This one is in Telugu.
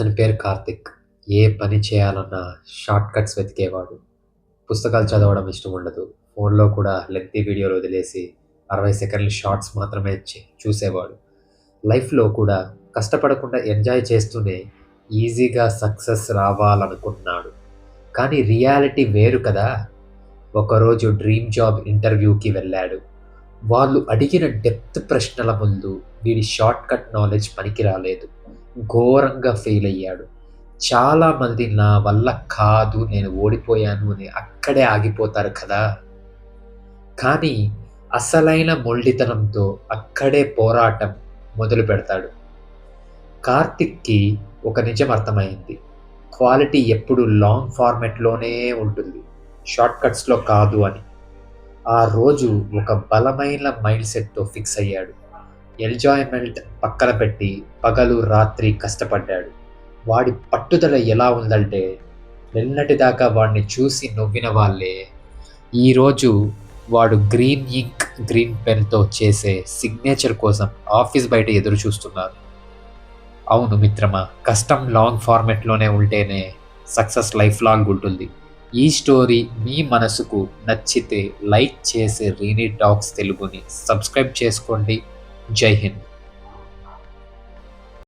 అతని పేరు కార్తిక్. ఏ పని చేయాలన్నా షార్ట్ కట్స్ వెతికేవాడు. పుస్తకాలు చదవడం ఇష్టం ఉండదు. ఫోన్లో కూడా లెంతీ వీడియోలు వదిలేసి అరవై సెకండ్ల షార్ట్స్ మాత్రమే చూసేవాడు. లైఫ్లో కూడా కష్టపడకుండా ఎంజాయ్ చేస్తూనే ఈజీగా సక్సెస్ రావాలనుకున్నాడు కానీ రియాలిటీ వేరు కదా. ఒకరోజు డ్రీమ్ జాబ్ ఇంటర్వ్యూకి వెళ్ళాడు. వాళ్ళు అడిగిన డెప్త్ ప్రశ్నల ముందు వీడి షార్ట్ కట్ నాలెడ్జ్ పనికి రాలేదు ఘోరంగా ఫెయిల్ అయ్యాడు. చాలామంది నా వల్ల కాదు నేను ఓడిపోయాను అని అక్కడే ఆగిపోతారు కదా. కానీ అసలైన మొండితనంతో అక్కడే పోరాటం మొదలు పెడతాడు. కార్తిక్కి ఒక నిజం అర్థమైంది. క్వాలిటీ ఎప్పుడు లాంగ్ ఫార్మెట్లోనే ఉంటుంది. షార్ట్ కట్స్లో కాదు అని. ఆ రోజు ఒక బలమైన మైండ్ సెట్తో ఫిక్స్ అయ్యాడు. ఎంజాయ్మెంట్ పక్కన పెట్టి పగలు రాత్రి కష్టపడ్డాడు. వాడి పట్టుదల ఎలా ఉందంటే నిన్నటిదాకా వాడిని చూసి నవ్విన వాళ్ళే. ఈరోజు వాడు గ్రీన్ ఇంక్ గ్రీన్ పెన్తో చేసే సిగ్నేచర్ కోసం ఆఫీస్ బయట ఎదురు చూస్తున్నారు అవును మిత్రమా కష్టం లాంగ్ ఫార్మెట్లోనే ఉంటేనే సక్సెస్ లైఫ్ లాంగ్ ఉంటుంది. ఈ స్టోరీ మీ మనసుకు నచ్చితే లైక్ చేసి రీనీ టాక్స్ తెలుగుని సబ్స్క్రైబ్ చేసుకోండి. जय हिंद।